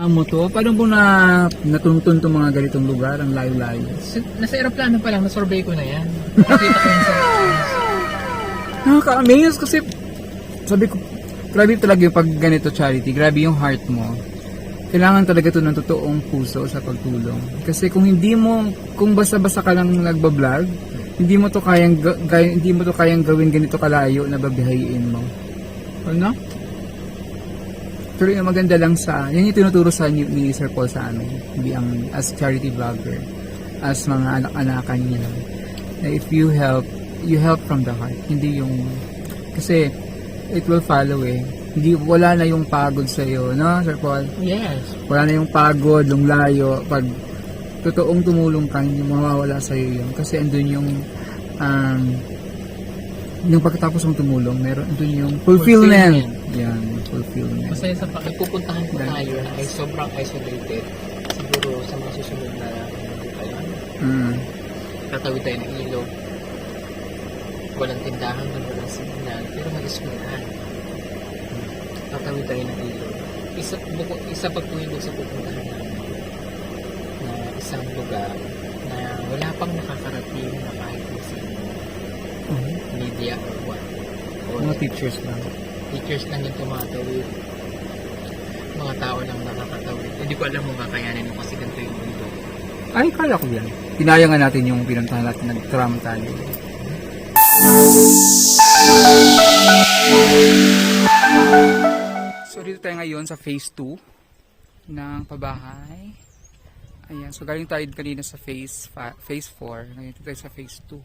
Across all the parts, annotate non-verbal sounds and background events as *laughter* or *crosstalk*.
mo to? Paano mo na natuntun itong mga ganitong lugar, ang layo-layo? Nasa aeroplano pa lang, na-survey ko na yan. Nakita ko yun sa *laughs* Nakaka-amaze kasi sabi ko, grabe talaga yung pag ganito charity, grabe yung heart mo. Kailangan talaga to ng totoong puso sa pagtulong. Kasi kung hindi mo, kung basta-basta ka lang nagbablog, hindi mo to kayang, ga- hindi mo to kayang gawin ganito kalayo na babihayin mo. Ano? Pero yung maganda lang sa, yan yung tinuturo sa ni, ni Sir Paul sa amin, hindi ang, as charity vlogger, as mga anak-anakan niya. Na if you help, you help from the heart, hindi yung, kasi, it will follow eh. Hindi, wala na yung pagod sa iyo, no, Sir Paul? Yes. Wala na yung pagod, yung layo, pag totoong tumulong ka, hindi mawawala sa iyo yun. Kasi andun yung, um, yung pagkatapos mong tumulong, meron andun yung fulfillment. Yan, fulfillment. Masaya sa pag pupuntahan ko tayo na ay sobrang isolated. Siguro sa mga susunod na tayo. Mm. Tatawid tayo ng ilog. Walang tindahan doon, walang signal, pero may eskwelahan. Tatawid tayo ng ilog. Isa, buko, isa pa po yung sa pupuntahan namin na isang lugar na wala pang nakakarating na kahit sa media or what. Or Mga teachers lang. teachers lang yung tumatawid. Mga tao lang nakakatawid. Hindi ko alam kung kakayanin mo kasi ganito yung mundo. Ay, kala ko yan. Tinaya nga natin yung pinuntahan natin, nag-tram tayo. So, dito tayo ngayon sa phase 2 ng pabahay. Ayan, so galing tayo kanina sa phase, phase 4. Ngayon tayo sa phase 2.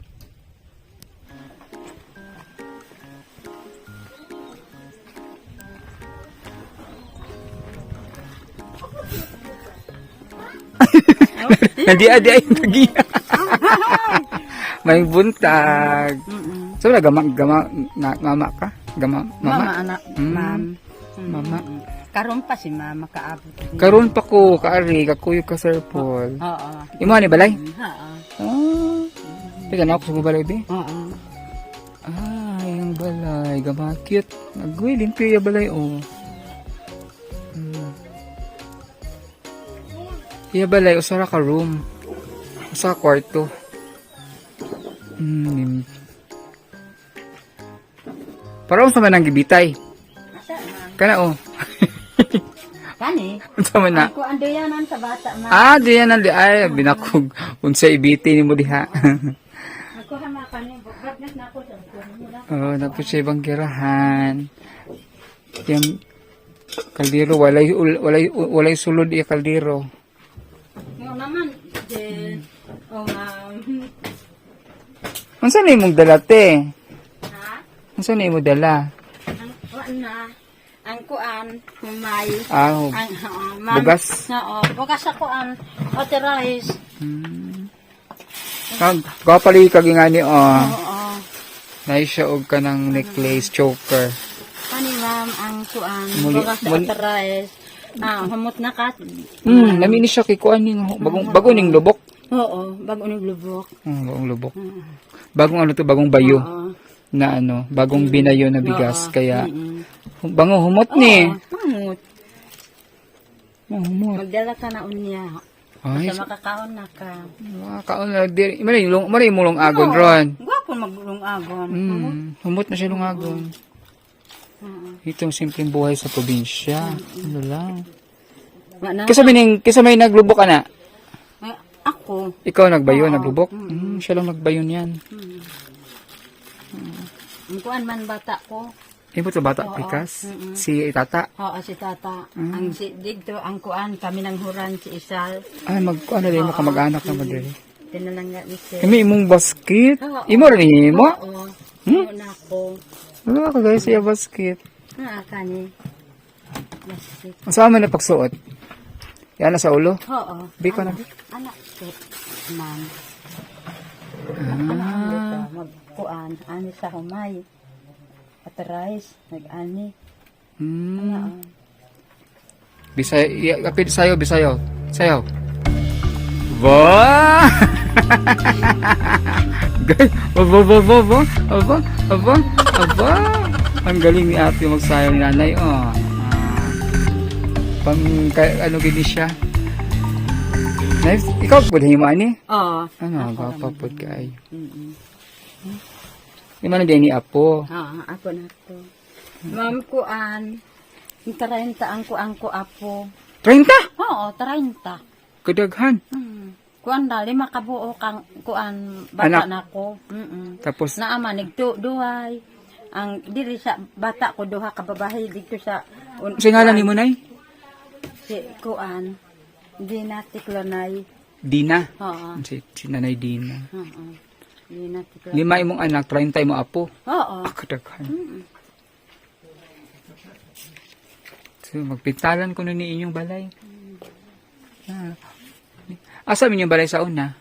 Hindi adi ay tagiya. May buntag. So, na gama, gama, na, mama ka? Gama, mama? Mama, anak, Mm. ma'am. Mama. Karon pa si mama kaabot. Karon pa ko, kaari, kakuyo ka Sir Paul. Oo. Imo ni balay? Oo. Ah. Teka na ako sa balay be. Oo. Ah, yung balay, gama cute. Nagwi limpyo yung balay oh. Iya balay, usara ka room. Usa ka kwarto. Hmm. Parang sa man ang gibitay. Kana oh. *laughs* Kani? Unsa man na? Ako ando sa bata, ma'am. Ah, ang di ay binakog unsa ibiti nimo diha. Ako hama kani, bagnas na ako sa oh, napo siya ibang girahan. Yung kaldero walay walay walay sulod iya kaldero. Mo oh ma'am. Unsa na imong dala te? Ha? Unsa na imong dala? Ang kuan na, ang kuan, humay. Ah, oh, Ang, oo, ma'am. Bugas? Oo, bugas sa kuan. Authorize. hmm. Kag gapali kag ingani oh. Oo. Nay siya og kanang necklace choker. Kani ma'am, ang kuan, Muli- bugas sa muli- authorize. Ah, humot na ka. Hmm, nami ni siya kay kuan ning bagong bago ning lubok. Oo, bago ni lubok. Hmm, bagong lubok. Bagong ano to, bagong bayo Oo. na ano, bagong binayo na bigas Oo. kaya Mm-mm. bango humot ni. Oo, humot. Oh, humot. Magdala ka na unya. Ay, Sa makakaon na ka. Ah, kaon. Mali yung mali mo long agon ron. Gwapo magbulong agon. Mm, humot na siya long agon. Itong simpleng buhay sa probinsya. Ano lang. Na. Kasi bining kasi may naglubok ana. Ah, ako. Ikaw nagbayo, naglubok. Mm, siya lang nagbayo niyan. Ang kuan man bata ko. Imo to bata pikas. Si Tata. Oo, si tata. Ang si dito, ang kuan, kami nang huran si Isal. Ay mag ano din mo ka mag-anak na madiri. Tinalangga ni si. Kami imong basket. Oo. Imo rin imo. Oo. Hmm? na ako. Wala ka guys siya basket. Ah, kani. Plastic. Ang sama na pagsuot. Yan na sa ulo. Oo. Bi ko na. Anak ko. Ma'am. Ah. Magkuan. Ani sa humay. Atarize. Nag-ani. Hmm. Bisaya, iya, kapit sayo, bisayo. Sayo. Ba! Gay, aba, aba, aba, aba, aba, aba, aba. Ang galing ni ate magsayaw ni nanay, oh. Pang, kay, ano gini siya. Nice. Ikaw po, mo ani? Oo. Ano, Ako gapa naman. po kay. Mm-mm. Yung mana din ni Apo. Oo, ako na to. Ma'am kuan. 30 ang kuan ko apo. 30! Oo, 30. Kadaghan. Mm. Kuan da lima ka buo kang kuan bata Anak. na ko. Mm. Tapos, Naama nigtu duhay. Ang diri sa bata ko duha ka babae dito sa un, sa ngalan ni mo, Nay? Si kuan. Di na tiklonay. Dina. Oo. Si, si Nanay Dina. Oo. Di na tiklonay. Lima imong anak, 30 mo Apo. Oo. Ah, kadaghan. Mm. So, magpintalan ko na ni inyong balay. Ah. Asa min yung balay sa una?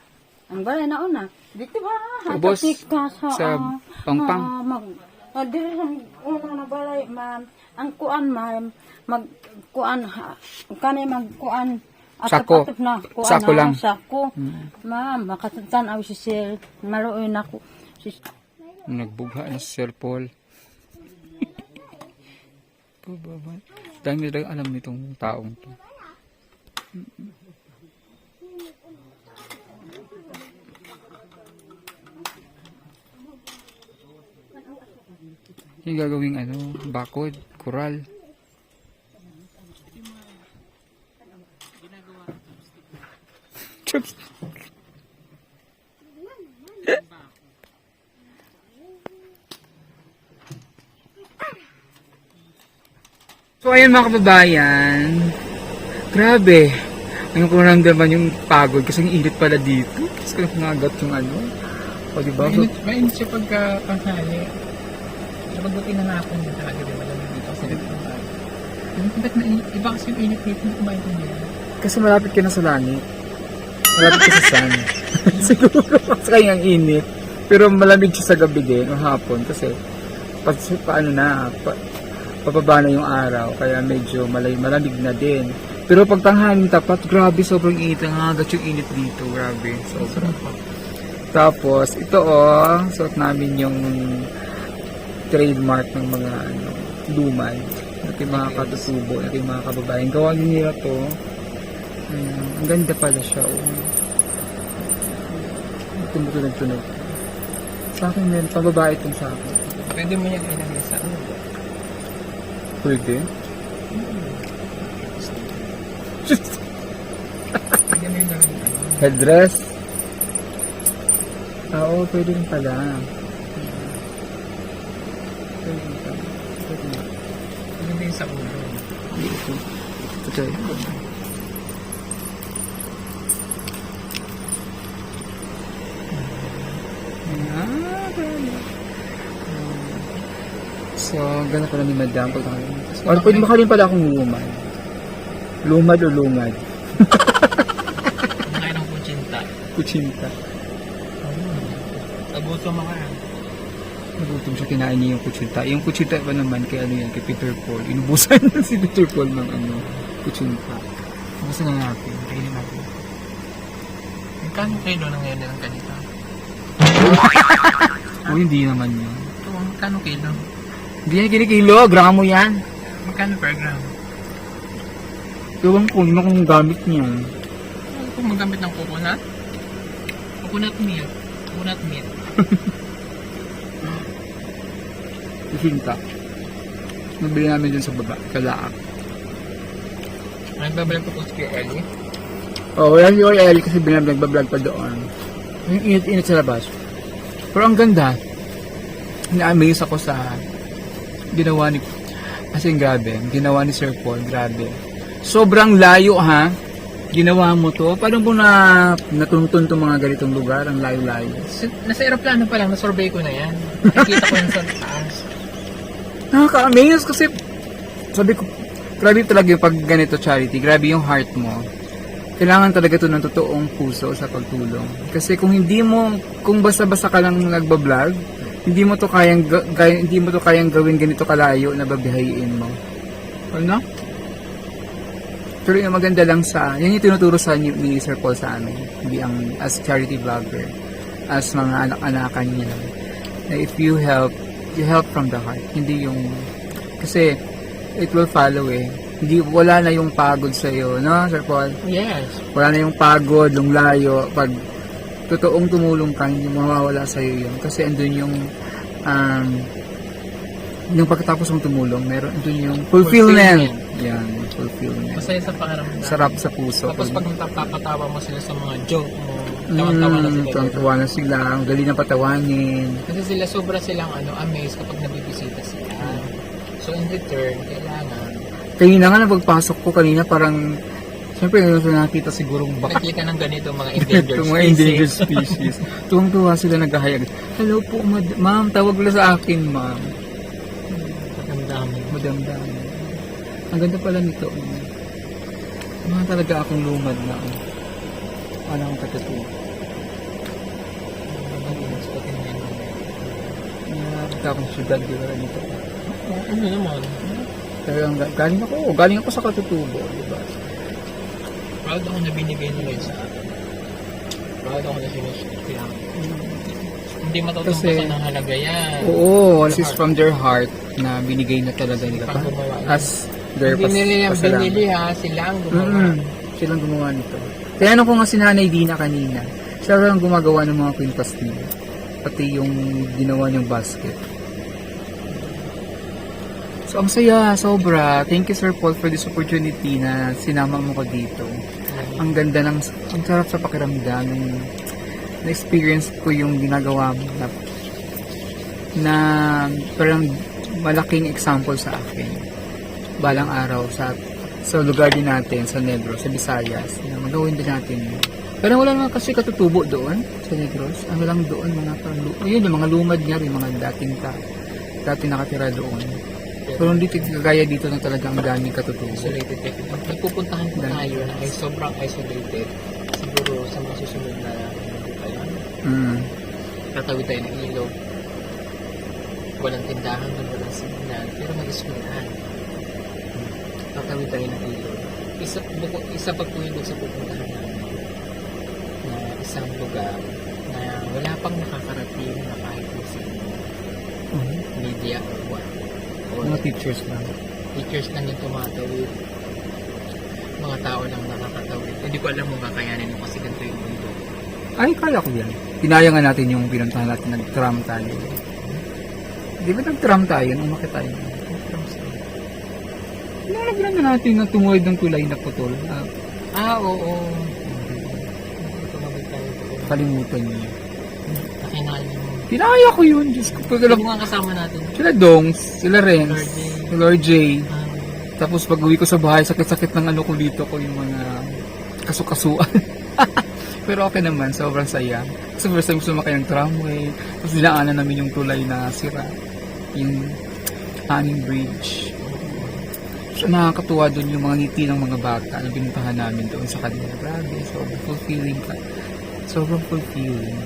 Ang balay na una. Dito ba? Ubos sa, sa ah, Pangpang. ah, mag, ah, diri sa una na balay, ma'am. Ang kuan, ma'am. Mag, kuan, ha, kani mag, kuan. Sako. na. Kuan Sako na, lang. Sako. Ma'am, makatutan ako si Sir. Maruoy na ako. Si, Nagbugha na si Sir Paul. *laughs* Dami na alam nitong taong to. Yung gagawing ano, bakod, kural. Chups. So ayun mga kababayan, grabe. Ano ko naman yung pagod kasi ang init pala dito. Kasi ko nangagat yung ano. O diba? Mainit, mainit siya pagka panghali. Kapag buti na napon yun talaga, di ba? Lamig dito kasi nagpapal. Ba't mainit? Iba kasi yung init dito, hindi ko maintindihan. Kasi malapit ka na sa langit. Malapit ka sa sun. *laughs* Siguro kasi kaya ang init. Pero malamig siya sa gabi din, o hapon. Kasi pa, paano na, pa, papaba na yung araw. Kaya medyo malay, malamig na din. Pero pag tanghaling tapat, grabe, sobrang init. Nangagat yung init dito, grabe. Sobrang. Tapos, ito oh, suot namin yung trademark ng mga ano, lumad. Ito yung mga katutubo, yung mga kababayan. Gawa din nila to. Ayan, ang ganda pala siya. Oh. Tumutunog-tunog. Sa akin din, pababae itong sa akin. Pwede mo yan ilagay sa ano. Pwede? Ano. Headdress? Ah, Oo, pwede rin pala. Pala. Pwede rin. Pwede mo yung sa ulo. Ito. Ito. Ganda. So, gano'n pala ni Madam pag Or pwede rin pala akong lumad? Lumad o lumad? Kumain ng kutsinta. Kutsinta. Taguto mga Nagutom siya, kinain niya yung kutsinta. Yung kutsinta pa naman, kay ano yan, kay Peter Paul. Inubusan *laughs* na si Peter Paul ng ano, kutsinta. Bukasan na natin. Kainin natin. Magkano kilo na ngayon ng ganito? *laughs* O, hindi naman yun. Ito, magkano kilo? Hindi yan kinikilo, gramo yan. Magkano per gram? Ewan ko, na kung gamit niya. Kung magamit ng coconut? Coconut milk. Coconut milk. *laughs* Kutsinta. Nabili namin dun sa baba, kalaak. Babalik ko po sa Ellie. Oh, wala si Oil kasi binab nagbablog pa doon. Yung init-init sa labas. Pero ang ganda. Na-amaze ako sa ginawa ni as in grabe, ginawa ni Sir Paul, grabe. Sobrang layo ha. Ginawa mo to. Paano mo na natuntun tong mga ganitong lugar, ang layo-layo? Sa- Nasa aeroplano pa lang, na-survey ko na yan. Nakikita ko yan sa taas. Nakaka-amaze kasi sabi ko, grabe talaga yung pag ganito charity, grabe yung heart mo. Kailangan talaga to ng totoong puso sa pagtulong. Kasi kung hindi mo, kung basta-basta ka lang nagbablog, hindi mo to kayang, ga- gay- hindi mo to kayang gawin ganito kalayo na babihayin mo. Ano? Pero yung maganda lang sa, yan yung tinuturo sa ni, ni Sir Paul sa amin, hindi ang, as charity vlogger, as mga anak-anakan niya. If you help, help from the heart. Hindi yung, kasi, it will follow eh. hindi wala na yung pagod sa iyo, no, Sir Paul? Yes. Wala na yung pagod, yung layo. Pag totoong tumulong ka, hindi mawawala sa iyo yun. Kasi andun yung um, yung pagkatapos mong tumulong, meron andun yung fulfillment. Yan, yung fulfillment. Masaya sa pakiramdam. Sarap sa puso. Tapos pag napapatawa mo sila sa mga joke mo, Tawa-tawa na sila. tuwang-tuwa na sila, ang galing na patawanin. Kasi sila sobra silang ano, amazed kapag nabibisita sila. So in return, kailangan Kanina nga na pagpasok ko kanina parang Siyempre, nakita siguro baka nakita ng ganito mga endangered Itong *laughs* mga species. endangered species. *laughs* Tuwang-tuwa sila naghahayag. Hello po, mad- ma'am. Tawag lang sa akin, ma'am. Damdamin. Madamdam. Ang ganda pala nito. Mga talaga akong lumad na. Wala akong katutuwa. Nakakita akong syudad, di ba nito? Ano naman? Talagang ga- galing ako, galing ako sa katutubo, di ba? Proud ako na binigay nila sa akin. Proud ako na yan. Hindi matutumpasan ng halaga yan. Oo, this is from their heart na binigay na talaga nila pa. As their Hindi pas- nila yung binili ha, sila ang gumawa. Mm, silang gumawa nito. Ano ko nga si Nanay Dina kanina, siya lang gumagawa ng mga quintas nila. Pati yung ginawa niyang basket. So, ang saya, sobra. Thank you, Sir Paul, for this opportunity na sinama mo ko dito. Ang ganda ng, ang sarap sa pakiramdam. Na-experience ko yung ginagawa mo na, na parang malaking example sa akin. Balang araw sa sa lugar din natin, sa Negros, sa Visayas, na magawin din natin yun. Pero wala naman kasi katutubo doon, sa Negros. Ano lang doon, mga parang, ayun, yung mga lumad niya rin, mga dating ta, dating nakatira doon. Pero hindi kagaya dito na talagang daming katutubo. Isolated eh. Nagpupuntahan po tayo na ay sobrang isolated. Siguro sa mga susunod na ano pa yun. Mm. Tatawid tayo ng ilog. Walang tindahan walang signal. Pero may eskwelahan. Tatawid tayo ng ilog. Isa, buko, isa pa po yung sa pupuntahan namin. Na isang lugar na wala pang nakakarating na kahit sino. Mhm. Media or what. Or Mga teachers lang. teachers lang yung tumatawid. Mga tao lang nakakatawid. Hindi ko alam kung kakayanin mo kasi ganito yung mundo. Ay, kaya ko yan. Tinaya nga natin yung pinuntahan natin, nag-tram tayo. Di ba nag-tram tayo nung umakit tayo? Nalagyan na natin na tumuwid ng tulay na putol. Ah, Ah, oo. Kalimutan niyo. Nakinali mo. Tinaya ko yun. Diyos ko. Pag Yung mga kasama natin. sila Dongs, sila Renz, Lord J. si Lord J. Ah, Tapos pag uwi ko sa bahay, sakit-sakit ng ano ko dito ko yung mga kasukasuan. *laughs* Pero okay naman, sobrang saya. Kasi first time sumakay ng tramway. Tapos dinaanan namin yung tulay na sira. Yung Hanning Bridge. So nakakatuwa doon yung mga ngiti ng mga bata na binuntahan namin doon sa kanila. Grabe, sobrang fulfilling ka. Sobrang fulfilling.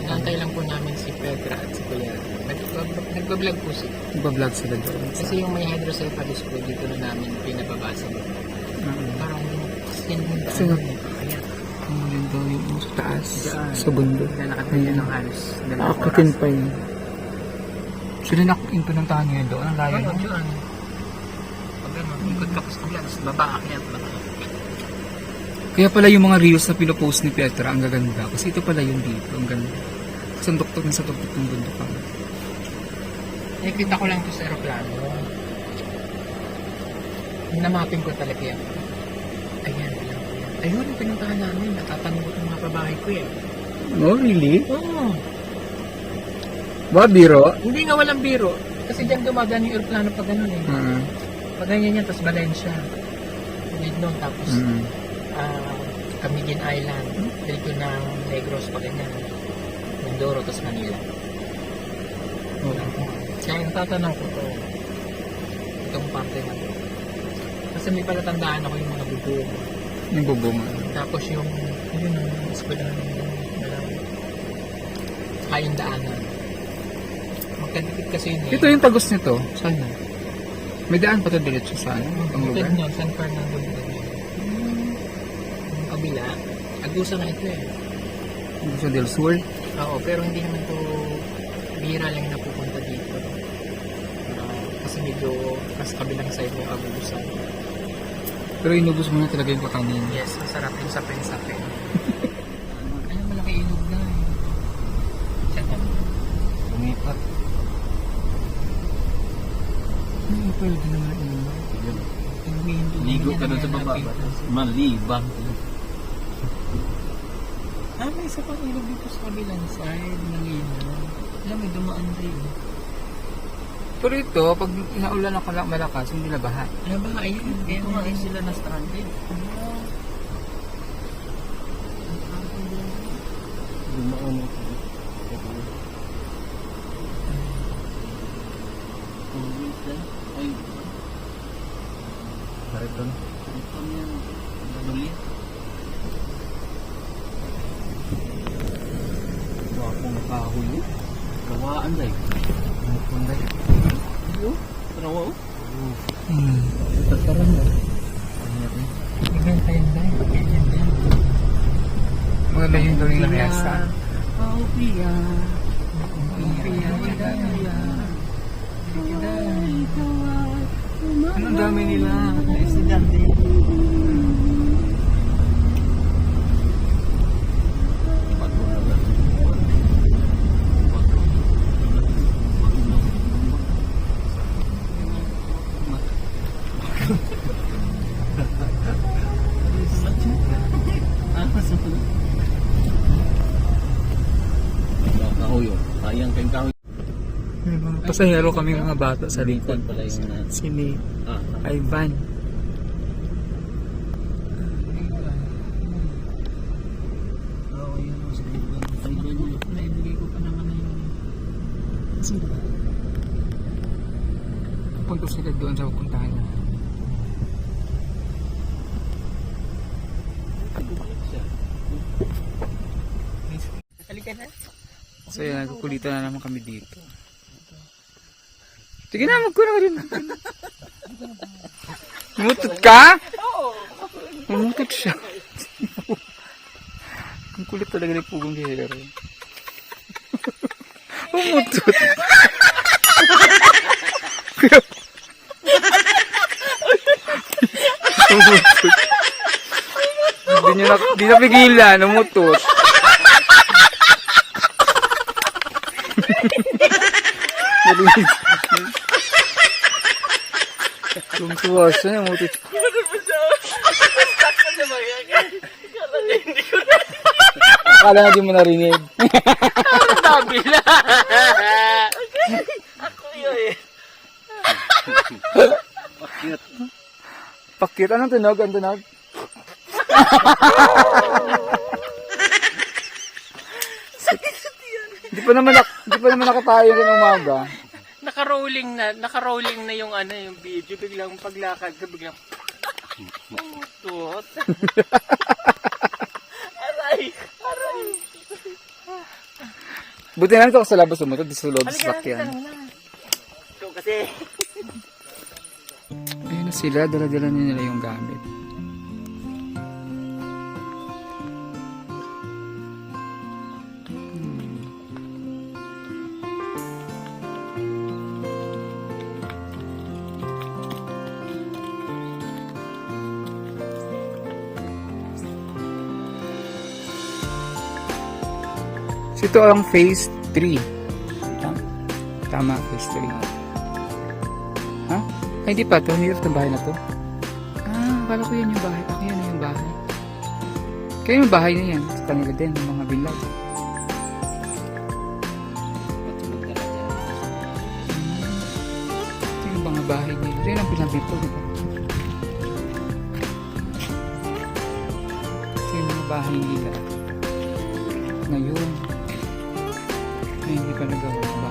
Inaantay lang po namin si Petra at si Kuya. Nag- Nagbablog po sila. Nagbablog sila doon. Kasi yung may hydrocephalus po dito na namin pinababasa. Parang kasi yung Kasi nga, ang ganda yung sa taas, sa bundok. na nakataya ng halos Nakakitin pa yun. Sila na yung pinuntahan nyo yun doon. Ang layo nun. yun. Pag ano, ikot ka pa sa kabila, tapos baba akyat, baba. Kaya pala yung mga reels na pinopost ni Petra, ang gaganda. Kasi ito pala yung dito, ang ganda. Kasi ang na sa tuktok ng bundok ang Nakikita ko lang ito sa aeroplano. Namapin ko talaga yan. Ayan, ayan, ayan. Ayun, pinuntahan namin. Natatanong ko ng mga babae ko eh. Oh, really? Oo. Ba, biro? Hindi nga walang biro. Kasi dyan dumadaan yung aeroplano pag ganun eh. Uh, Pag ganyan yan, tapos Valencia. Lead nun, tapos mm. ah Camiguin Island. Dito ng Negros pag ganyan. Mindoro, tapos Manila. Kaya ang tatanong ko to, itong parte na to. Kasi may palatandaan ako yung mga bubong. Yung bubunga. Tapos yung, yun ang eskwela ng kain daanan. Magkadikit kasi yun eh. Ito yung tagos nito. Saan na? May daan pa ito diretso sa ano? Ang lugar? Nun, San Fernando. Yung kabila, agusa na ito eh. Sa Del Sur? Oo, pero hindi naman to bira lang na pupunta dito. Ah, kasi medyo nasa kabilang side mo abusan. Pero inubos mo na talaga yung kakanin. Yes, masarap yung sapin-sapin. 12 na nga yun. Ligo ka doon sa baba. Malibang. Ah, may isa pang ilog dito sa kabilang side. Malino. Alam mo, dumaan rin. Pero ito, pag inaulan na lang malakas, hindi na baha. Ano ba? Ayun. Kaya kumain sila na stranded. Dumaan ako. Ang wait lang yan. Nanulit. Wapo na kahoy yun. Kawaan day. Mukon day. Iyo. Tanawa oh. Hmm. Tataran mo. Ano yan? Bigyan tayo na. Ganyan din. Maganda yung doon yung lamesa. Oh, Pia. Pia, Pia. Anong dami nila? Estudyante. Mga pasahero kami mga bata sa likod. Si Nate. Ah, Ivan. Oo, yun o. Sa likod. Sa likod yun. Naibigay ko pa naman na yun. Sino ba? Punta sila doon sa pupuntahan niya. So yan, nagkukulitan na naman kami dito. Sige na, magkuna ka rin. Umutot ka? Oo. Umutot siya. Ang kulit talaga ni Pugong Hero. Umutot. Umutot. Hindi niya na, di na pigilan, umutot. Narinig. Tuwa siya, umutot. Akala nga di mo narinig. Kabila. Pakit, anong tunog? Anong tunog? Di pa naman nak di pa naman nakatayo ng umaga. Naka-rolling na, naka-rolling na yung ano, yung video. Biglang paglakad ka, biglang... Umutot. *laughs* aray! Aray! Buti na ito sa labas umutot, di sa loob sa sakyan. Ikaw kasi. Ayun na sila, dala-dala na nila yung gamit. Ito ang phase 3. Tama, Tama phase 3. Ha? Ay, di pa. Ito, hirap ng bahay na to. Ah, akala ko yan yung bahay. Ako yan yung bahay. Kaya yung bahay na yan. Sa kanila din, yung mga dyan. Ito yung mga bahay nila. Ito yung ang pinabito. Diba? Ito yung mga bahay nila. Ngayon hindi ka nagawa.